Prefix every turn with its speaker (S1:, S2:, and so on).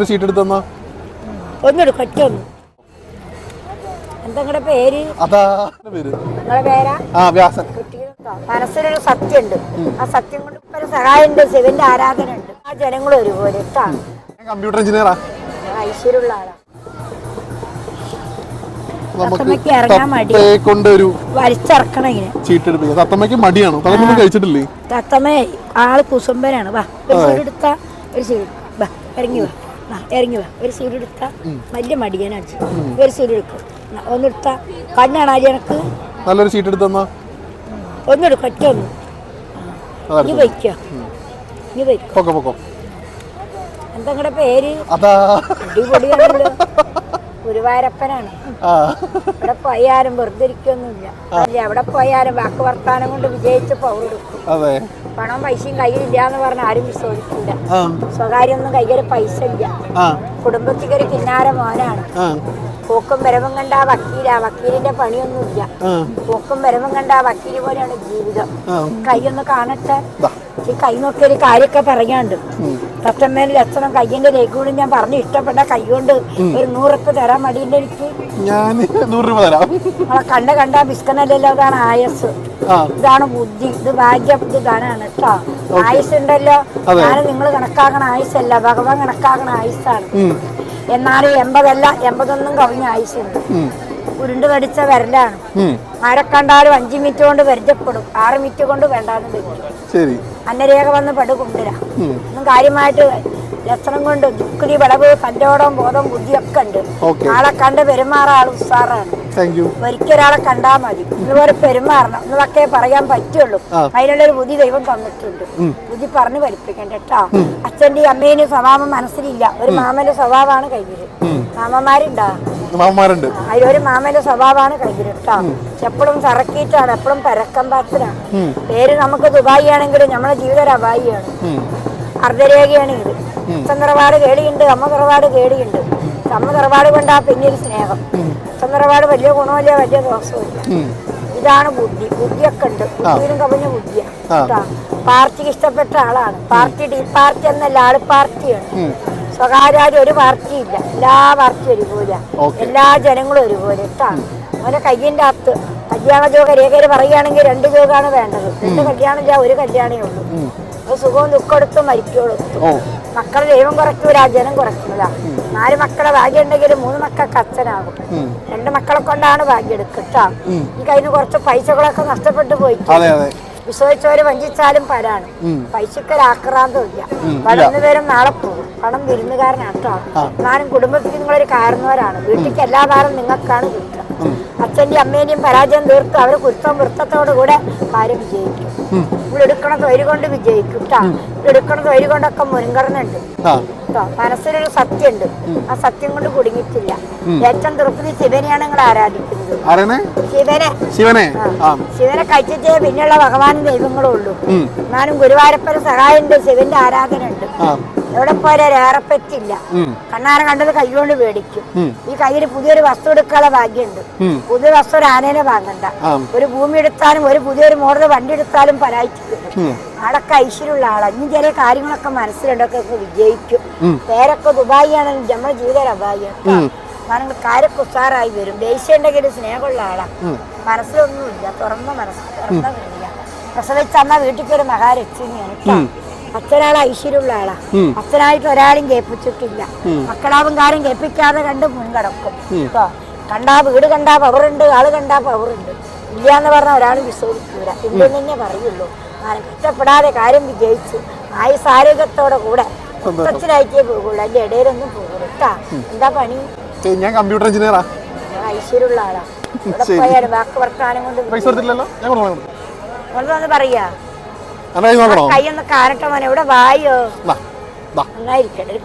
S1: ഒരു സീറ്റ് എടുത്ത്
S2: ഒന്നെടു കൊച്ചൊന്ന് എന്താ പേര്?
S1: അതാ. പേര്?
S2: പേരാ?
S1: ആ വ്യാസൻ?
S2: മനസ്സിലൊരു സത്യമുണ്ട്. ആ സത്യം കൊണ്ട് ഒരു സഹായമുണ്ട്. ശിവന്റെ ആരാധന ഉണ്ട് ആ ജനങ്ങൾ ഒരുപോലെ
S1: ഞാൻ കമ്പ്യൂട്ടർ എഞ്ചിനീയറാ
S2: ഐശ്വര്യമുള്ള ആളാ.
S1: നമുക്ക്
S2: തത്തമ്മയ്ക്ക് ഇറങ്ങാൻ മടി.
S1: തത്തയെ കൊണ്ടൊരു
S2: വലിച്ചിറക്കണം ഇങ്ങനെ.
S1: തത്തമ്മയ്ക്ക് മടിയാണ്. തത്തമ്മ കഴിച്ചിട്ടില്ലേ?
S2: തത്തമ്മ ആൾ കുസുമ്പനാണ് വാ ഒരു സീഡ് ഒരു സീഡ് വാ ഇറങ്ങി വാ. ഇറങ്ങി വാ. ഒരു സൂര്യ എടുത്ത വലിയ മടിയനാണ് ഒരു സൂര്യ എടുക്കും. ഒന്നെടുത്ത കണ്ണാണ് ആര്യ എനക്ക്.
S1: നല്ലൊരു സീറ്റ് എടുത്ത് തന്നാ?
S2: ഒന്നെടുക്കും ഒറ്റ ഒന്ന്.
S1: അതെടുത്തു
S2: വയ്ക്കോ. നീ വയ്ക്കോ. എന്താ നിങ്ങളുടെ പേര്? അടിപൊളിയാണല്ലോ. ഗുരുവായൂരപ്പനാണ്. ഇവിടെ പോയാലും വെറുതെ ഇരിക്കൊന്നുമില്ല. അല്ല? എവിടെ പോയാലും വാക്ക് വർത്താനം കൊണ്ട് വിജയിച്ച്
S1: അതെ.
S2: പണം പൈസയും കയ്യിലില്ല എന്ന് പറഞ്ഞാൽ ആരും വിശ്വസിക്കില്ല സ്വകാര്യമൊന്നും കയ്യിൽ പൈസ ഇല്ല
S1: ആ.
S2: കുടുംബത്തിക്ക് ഒരു കിന്നാര മോനാണ്. പൂക്കും വരവും കണ്ട വക്കീലാ. വക്കീലിന്റെ പണിയൊന്നുമില്ല. പൂക്കും വരവും കണ്ട വക്കീൽ പോലെയാണ് ജീവിതം.
S1: ആ.
S2: കൈയൊന്ന് കാണട്ടെ? ഈ കൈ നോക്കിയൊരു കാര്യമൊക്കെ പറയാണ്ട് തത്തമ്മേന്റെ ലക്ഷണം കയ്യന്റെ രേഖ കൂടി ഞാൻ പറഞ്ഞു ഇഷ്ടപ്പെട്ട കൈ കൊണ്ട് ഒരു നൂറുപ്പ് തരാൻ മടിയുണ്ട് എനിക്ക്.
S1: ഞാൻ നൂറ് രൂപ തരാം.
S2: നമ്മളെ കണ്ട കണ്ട ബിസ്കനല്ലല്ലോ ഇതാണ് ആയസ്. ഇതാണ് ബുദ്ധി ഇത് ഭാഗ്യം ഇത് ധനാണ് കേട്ടോ ആയുസ് ഉണ്ടല്ലോ. ഞാൻ നിങ്ങൾ കണക്കാക്കണ ആയുസല്ല ഭഗവാൻ കണക്കാക്കണ ആയുസാണ്. എന്നാലും എൺപതല്ല എൺപതൊന്നും കവിഞ്ഞ ആയുസുണ്ട്. ഉരുണ്ട് കടിച്ച വിരലാണ്. മഴ കണ്ടാലും അഞ്ച് മിനിറ്റ് കൊണ്ട് പരിചയപ്പെടും. ആറ് മിനിറ്റ് കൊണ്ട് വേണ്ടാന്ന്
S1: ശരി.
S2: അന്നരേഖ വന്ന് പെടു കൊണ്ടുവരാം ഒന്നും കാര്യമായിട്ട് ലക്ഷണം കൊണ്ട് ദുഃഖിനി വിളവ് കണ്ടോടം ബോധം ബുദ്ധിയൊക്കെ ഉണ്ട്. ആളെ കണ്ട് പെരുമാറ ആൾ
S1: ഉസാറാണ്
S2: ഒരിക്കലൊരാളെ കണ്ടാൽ മതി. ഇതുപോലെ പെരുമാറണം. എന്നതൊക്കെ പറയാൻ പറ്റുള്ളൂ. അതിനുള്ളൊരു ബുദ്ധി ദൈവം തന്നിട്ടുണ്ട്. ബുദ്ധി പറഞ്ഞു പഠിപ്പിക്കണ്ട കേട്ടോ. അച്ഛന്റെ അമ്മേനും സ്വഭാവം മനസ്സിലില്ല. ഒരു മാമന്റെ സ്വഭാവമാണ് കയ്യിൽ മാമന്മാരുണ്ടാ?
S1: മാമന്മാരുണ്ട്.
S2: അതിലൊരു മാമന്റെ സ്വഭാവമാണ് കയ്യിൽ കേട്ടോ. എപ്പോഴും കറക്കിയിട്ടാണ് എപ്പോഴും പരക്കം
S1: പാത്രാണ്
S2: പേര് നമുക്ക് ദുബായി ആണെങ്കിലും നമ്മുടെ ജീവിതം ഒരു അബായിയാണ് അർദ്ധരേഖയാണ് ഇത്. നിറപാട് കേടിയുണ്ട് അമ്മ നിറപാട് കേടിയുണ്ട്. അമ്മ നിറപാട് കൊണ്ടാ പിന്നെ ഒരു സ്നേഹം നിറപാട് വലിയ ഗുണമില്ല വലിയ ദോഷമില്ല. ഇതാണ് ബുദ്ധി. ബുദ്ധിയൊക്കെ ഉണ്ട്. ബുദ്ധിയിലും കവിഞ്ഞ ബുദ്ധിയാണ് പാർട്ടിക്ക് ഇഷ്ടപ്പെട്ട ആളാണ്. പാർട്ടി ഡി പാർട്ടി എന്നല്ല ആൾ പാർട്ടിയാണ്. സ്വകാര്യ ഒരു പാർട്ടിയില്ല. എല്ലാ പാർട്ടിയും ഒരുപോലെ എല്ലാ ജനങ്ങളും ഒരുപോലെ. അവനെ അവന്റെ അത്ത് അകത്ത് കല്യാണ ജോഗ രേഖയിൽ പറയുകയാണെങ്കിൽ രണ്ട് ജോഗാണ് വേണ്ടത്. രണ്ട് കല്യാണം ഇല്ല ഒരു കല്യാണേ ഉള്ളൂ. അപ്പൊ സുഖവും ദുഃഖം എടുത്തും മരിക്കോളും മക്കളെ ദൈവം കുറയ്ക്കൂല ജനം കുറയ്ക്കൂല നാല് മക്കളെ ഭാഗ്യം ഉണ്ടെങ്കിൽ മൂന്ന് മക്കൾക്ക് അച്ഛനാകും. രണ്ട് മക്കളെ കൊണ്ടാണ് ഭാഗ്യം എടുക്കുക ഈ കയ്യിൽ കുറച്ച് പൈസകളൊക്കെ നഷ്ടപ്പെട്ടു പോയി. വിശ്വസിച്ചവര് വഞ്ചിച്ചാലും പരാണ്. പൈസക്കൊരു ആക്രാന്തമില്ല വളർന്നു വരും നാളെ പോകും. പണം വിരുന്നുകാരനാട്ടോ ഞാനും കുടുംബത്തിൽ നിങ്ങളൊരു കാരണവരാണ്. വീട്ടിലേക്ക് എല്ലാ ഭാരം നിങ്ങൾക്കാണ് കിട്ടുക. അച്ഛന്റെയും അമ്മേന്റെയും പരാജയം തീർത്ത് അവർ കുരുത്തം വൃത്തത്തോടു കൂടെ കാര്യം വിജയിക്കും. ഇവിടെ എടുക്കണ തൊഴിൽ കൊണ്ട് വിജയിക്കും കേട്ടോ ഇവിടെ എടുക്കണ തൊഴിൽ കൊണ്ടൊക്കെ മുൻഗണന ഉണ്ട്
S1: ആ.
S2: കേട്ടോ മനസ്സിലൊരു സത്യമുണ്ട് ആ സത്യം കൊണ്ട് കുടുങ്ങിയിട്ടില്ല ഏറ്റവും തൃപ്തി ശിവനെയാണ് നിങ്ങൾ ആരാധിക്കുന്നത്. ശിവനെ.
S1: ശിവനെ. ആ.
S2: ശിവനെ കഴിച്ചിട്ടേ പിന്നെയുള്ള ഭഗവാനും ദൈവങ്ങളും ഉള്ളൂ. എന്നാലും ഗുരുവായൂരപ്പന് സഹായമുണ്ട് ശിവന്റെ ആരാധന ഉണ്ട് എവിടെ പോലെ ഏറെപ്പറ്റില്ല. കണ്ണാരം കണ്ടത് കൈകൊണ്ട് മേടിക്കും. ഈ കയ്യിൽ പുതിയൊരു വസ്തു എടുക്കാനുള്ള ഭാഗ്യമുണ്ട്. പുതിയ വസ്തു ഒരു ആനേനെ വാങ്ങണ്ട. ഒരു ഭൂമി എടുത്താലും ഒരു പുതിയൊരു മോഡൽ വണ്ടി എടുത്താലും പരാജയം അടക്ക ഐശ്വര്യമുള്ള ആളാണ് ഇനി ചില കാര്യങ്ങളൊക്കെ മനസ്സിലുണ്ടൊക്കെ വിജയിക്കും. പേരൊക്കെ ദുബായിയാണ് നമ്മുടെ ജീവിതം ഒരു അബായിയാണ് കാരണം കാര്യമൊക്കെ ഉഷാറായി വരും. ദേഷ്യം ഉണ്ടെങ്കിൽ സ്നേഹമുള്ള ആളാ. മനസ്സിലൊന്നുമില്ല. തുറന്ന മനസ്സ് തുറന്ന കഴിയ പ്രസവിച്ചമ്മ വീട്ടിൽ ഒരു മഹാലക്ഷ്മിയാണ് കേട്ടോ അച്ഛനാൾ ഐശ്വര്യമുള്ള ആളാ. അച്ഛനായിട്ട് ഒരാളും കേൾപ്പിച്ചിട്ടില്ല. മക്കളാവും കാര്യം കേൾപ്പിക്കാതെ കണ്ട് മുൻകടക്കും. കേട്ടോ കണ്ടാ വീട് കണ്ടാ പവറുണ്ട് ആൾ കണ്ടാ പവറുണ്ട്. ഇല്ല എന്ന് പറഞ്ഞാൽ ഒരാൾ വിശ്വസിക്കൂല ഇല്ലെന്ന് തന്നെ പറയുള്ളൂ. ഞാൻ കഷ്ടപ്പെടാതെ കാര്യം വിജയിച്ചു ആയുസ് ആരോഗ്യത്തോടെ കൂടെ മൊത്തത്തിലായിട്ടേ പോകുള്ളൂ. അതിന്റെ ഇടയിലൊന്നും പോകുള്ളൂ കേട്ടാ എന്താ പണി?
S1: ഞാൻ കമ്പ്യൂട്ടർ എഞ്ചിനീയറാ
S2: ഐശ്വര്യമുള്ള ആളാ. ഇവിടെ. പോയാലും വാക്ക് വർത്താനം കൊണ്ട്
S1: പൈസ ഞാൻ കൊടുക്കണം
S2: നിങ്ങൾ വന്ന് പറയാ. കൈ ഒന്ന് കാരട്ടെ മോനെ. ഇവിടെ വായോ. നന്നായിരിക്കട്ടെ. ഒരു